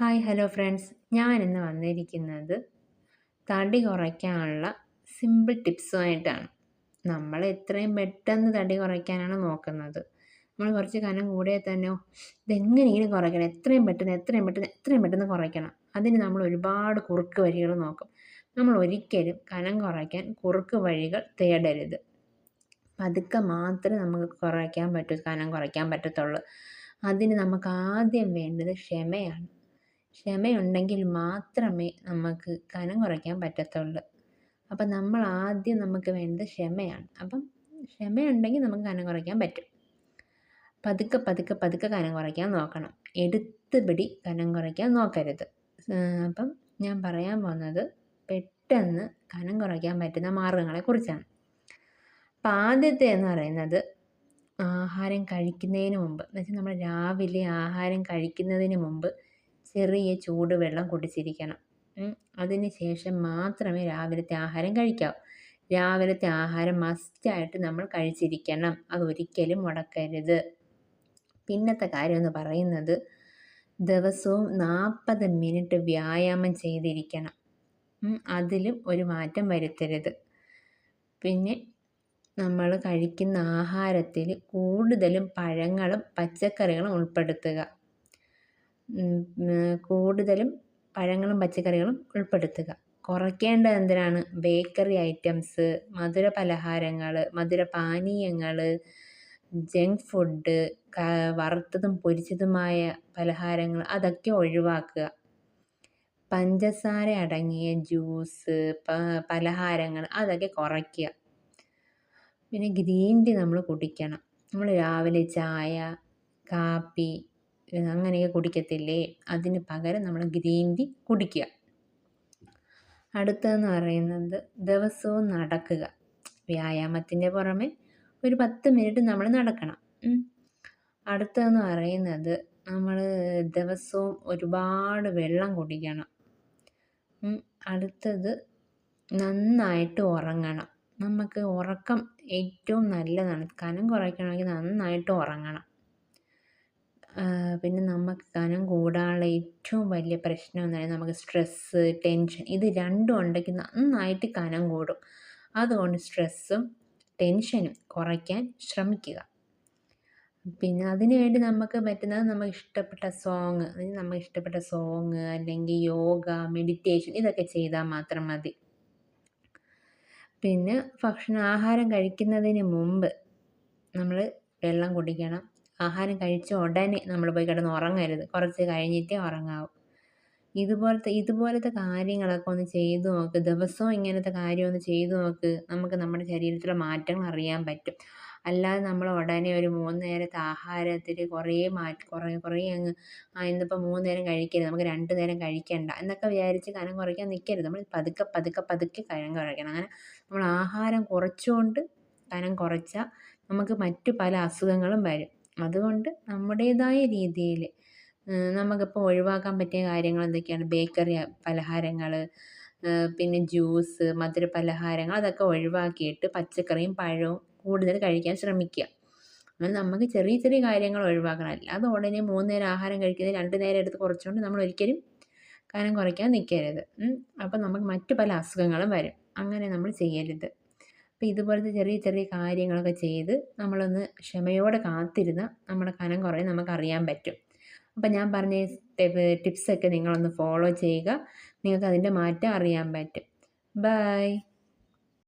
Hi hello friends ഞാൻ ഇന്ന് വന്നിരിക്കുന്നത് തടി കുറയ്ക്കാനുള്ള സിമ്പിൾ ടിപ്സുമായിട്ടാണ് നമ്മൾ എത്രയും പെട്ടെന്ന് തടി കുറയ്ക്കാനാണ് നോക്കുന്നത്. നമ്മൾ കുറച്ച് കനം കൂടിയാൽ തന്നെ ഇതെങ്ങനെയെങ്കിലും കുറയ്ക്കണം. എത്രയും പെട്ടെന്ന് എത്രയും പെട്ടെന്ന് എത്രയും പെട്ടെന്ന് കുറയ്ക്കണം. അതിന് നമ്മൾ ഒരുപാട് കുറുക്ക് വഴികൾ നോക്കും. നമ്മൾ ഒരിക്കലും കനം കുറയ്ക്കാൻ കുറുക്ക് വഴികൾ തേടരുത്. പതുക്കെ മാത്രമേ നമുക്ക് കുറയ്ക്കാൻ പറ്റൂ കനം കുറയ്ക്കാൻ പറ്റത്തുള്ളൂ. അതിന് നമുക്ക് ആദ്യം വേണ്ടത് ക്ഷമയാണ്. ക്ഷമയുണ്ടെങ്കിൽ മാത്രമേ നമുക്ക് കനം കുറയ്ക്കാൻ പറ്റത്തുള്ളൂ. അപ്പം നമ്മൾ ആദ്യം നമുക്ക് വേണ്ടത് ക്ഷമയാണ്. അപ്പം ക്ഷമയുണ്ടെങ്കിൽ നമുക്ക് കനം കുറയ്ക്കാൻ പറ്റും. പതുക്കെ പതുക്കെ പതുക്കെ കനം കുറയ്ക്കാൻ നോക്കണം. എടുത്ത് പിടി കനം കുറയ്ക്കാൻ നോക്കരുത്. അപ്പം ഞാൻ പറയാൻ പോകുന്നത് പെട്ടെന്ന് കനം കുറയ്ക്കാൻ പറ്റുന്ന മാർഗങ്ങളെക്കുറിച്ചാണ് അപ്പം ആദ്യത്തെ എന്ന് പറയുന്നത് ആഹാരം കഴിക്കുന്നതിന് മുമ്പ്. എന്ന് വെച്ചാൽ നമ്മൾ രാവിലെ ആഹാരം കഴിക്കുന്നതിന് മുമ്പ് ചെറിയ ചൂടുവെള്ളം കുടിച്ചിരിക്കണം. അതിന് ശേഷം മാത്രമേ രാവിലത്തെ ആഹാരം കഴിക്കാവൂ. രാവിലത്തെ ആഹാരം മസ്റ്റായിട്ട് നമ്മൾ കഴിച്ചിരിക്കണം. അതൊരിക്കലും മുടക്കരുത്. പിന്നത്തെ കാര്യം എന്ന് പറയുന്നത് ദിവസവും നാൽപ്പത് മിനിറ്റ് വ്യായാമം ചെയ്തിരിക്കണം. അതിലും ഒരു മാറ്റം വരുത്തരുത്. പിന്നെ നമ്മൾ കഴിക്കുന്ന ആഹാരത്തിൽ കൂടുതലും പഴങ്ങളും പച്ചക്കറികളും ഉൾപ്പെടുത്തുക. കൂടുതലും പഴങ്ങളും പച്ചക്കറികളും ഉൾപ്പെടുത്തുക. കുറയ്ക്കേണ്ടത് എന്തിനാണ്? ബേക്കറി ഐറ്റംസ് മധുര പലഹാരങ്ങൾ മധുര പാനീയങ്ങൾ ജങ്ക് ഫുഡ് വറുത്തതും പൊരിച്ചതുമായ പലഹാരങ്ങൾ അതൊക്കെ ഒഴിവാക്കുക. പഞ്ചസാര അടങ്ങിയ ജ്യൂസ് പലഹാരങ്ങൾ അതൊക്കെ കുറയ്ക്കുക. പിന്നെ ഗ്രീൻ ടീ നമ്മൾ കുടിക്കണം. നമ്മൾ രാവിലെ ചായ കാപ്പി അങ്ങനെയൊക്കെ കുടിക്കത്തില്ലേ? അതിന് പകരം നമ്മൾ ഗ്രീൻ ടീ കുടിക്കുക. അടുത്തതെന്ന് പറയുന്നത് ദിവസവും നടക്കുക. വ്യായാമത്തിന്റെ പുറമെ ഒരു പത്ത് മിനിറ്റ് നമ്മൾ നടക്കണം. അടുത്തതെന്ന് പറയുന്നത് നമ്മൾ ദിവസവും ഒരുപാട് വെള്ളം കുടിക്കണം. അടുത്തത് നന്നായിട്ട് ഉറങ്ങണം. നമുക്ക് ഉറക്കം ഏറ്റവും നല്ലതാണ്. കനം കുറയ്ക്കണമെങ്കിൽ നന്നായിട്ട് ഉറങ്ങണം. പിന്നെ നമുക്ക് കനം കൂടാനുള്ള ഏറ്റവും വലിയ പ്രശ്നം എന്ന് പറയുന്നത് നമുക്ക് സ്ട്രെസ്സ് ടെൻഷൻ ഇത് രണ്ടും ഉണ്ടെങ്കിൽ നന്നായിട്ട് കനം കൂടും. അതുകൊണ്ട് സ്ട്രെസ്സും ടെൻഷനും കുറയ്ക്കാൻ ശ്രമിക്കുക. പിന്നെ അതിന് വേണ്ടി നമുക്ക് പറ്റുന്നത് നമുക്ക് ഇഷ്ടപ്പെട്ട സോങ് അതായത് നമുക്ക് ഇഷ്ടപ്പെട്ട സോങ് അല്ലെങ്കിൽ യോഗ മെഡിറ്റേഷൻ ഇതൊക്കെ ചെയ്താൽ മാത്രം മതി. പിന്നെ ഭക്ഷണ ആഹാരം കഴിക്കുന്നതിന് മുമ്പ് നമ്മൾ വെള്ളം കുടിക്കണം. ആഹാരം കഴിച്ച ഉടനെ നമ്മൾ പോയി കിടന്ന് ഉറങ്ങരുത്. കുറച്ച് കഴിഞ്ഞിട്ടേ ഉറങ്ങാവൂ. ഇതുപോലത്തെ ഇതുപോലത്തെ കാര്യങ്ങളൊക്കെ ഒന്ന് ചെയ്തു നോക്ക്. ദിവസവും ഇങ്ങനത്തെ കാര്യം ഒന്ന് ചെയ്തു നോക്ക്. നമുക്ക് നമ്മുടെ ശരീരത്തിലെ മാറ്റങ്ങൾ അറിയാൻ പറ്റും. അല്ലാതെ നമ്മൾ ഉടനെ ഒരു മൂന്ന് നേരത്തെ ആഹാരത്തിൽ കുറേ മാറ്റി കുറേ കുറേ അങ്ങ് ആ ഇന്നിപ്പോൾ മൂന്ന് നേരം കഴിക്കരുത്. നമുക്ക് രണ്ട് നേരം കഴിക്കണ്ട എന്നൊക്കെ വിചാരിച്ച് കനം കുറയ്ക്കാൻ നിൽക്കരുത് നമ്മൾ പതുക്കെ പതുക്കെ പതുക്കെ കനം കുറയ്ക്കണം. അങ്ങനെ നമ്മൾ ആഹാരം കുറച്ചുകൊണ്ട് കനം കുറച്ചാൽ നമുക്ക് മറ്റു പല അസുഖങ്ങളും വരും. അതുകൊണ്ട് നമ്മുടേതായ രീതിയിൽ നമുക്കിപ്പോൾ ഒഴിവാക്കാൻ പറ്റിയ കാര്യങ്ങൾ എന്തൊക്കെയാണ്? ബേക്കറി പലഹാരങ്ങൾ പിന്നെ ജ്യൂസ് മധുര പലഹാരങ്ങൾ അതൊക്കെ ഒഴിവാക്കിയിട്ട് പച്ചക്കറിയും പഴവും കൂടുതൽ കഴിക്കാൻ ശ്രമിക്കുക. അങ്ങനെ നമുക്ക് ചെറിയ ചെറിയ കാര്യങ്ങൾ ഒഴിവാക്കണം. അല്ലാതെ ഉടനെ മൂന്ന് നേരം ആഹാരം കഴിക്കുന്നത് രണ്ട് നേരം എടുത്ത് കുറച്ചുകൊണ്ട് നമ്മൾ ഒരിക്കലും കനം കുറയ്ക്കാൻ നിൽക്കരുത് അപ്പം നമുക്ക് മറ്റു പല അസുഖങ്ങളും വരും. അങ്ങനെ നമ്മൾ ചെയ്യരുത്. അപ്പോൾ ഇതുപോലത്തെ ചെറിയ ചെറിയ കാര്യങ്ങളൊക്കെ ചെയ്ത് നമ്മളൊന്ന് ക്ഷമയോടെ കാത്തിരുന്നാൽ നമ്മുടെ കനം കുറേ നമുക്കറിയാൻ പറ്റും. അപ്പം ഞാൻ പറഞ്ഞ ടിപ്സൊക്കെ നിങ്ങളൊന്ന് ഫോളോ ചെയ്യുക. നിങ്ങൾക്ക് അതിന്റെ മാറ്റം അറിയാൻ പറ്റും. ബൈ.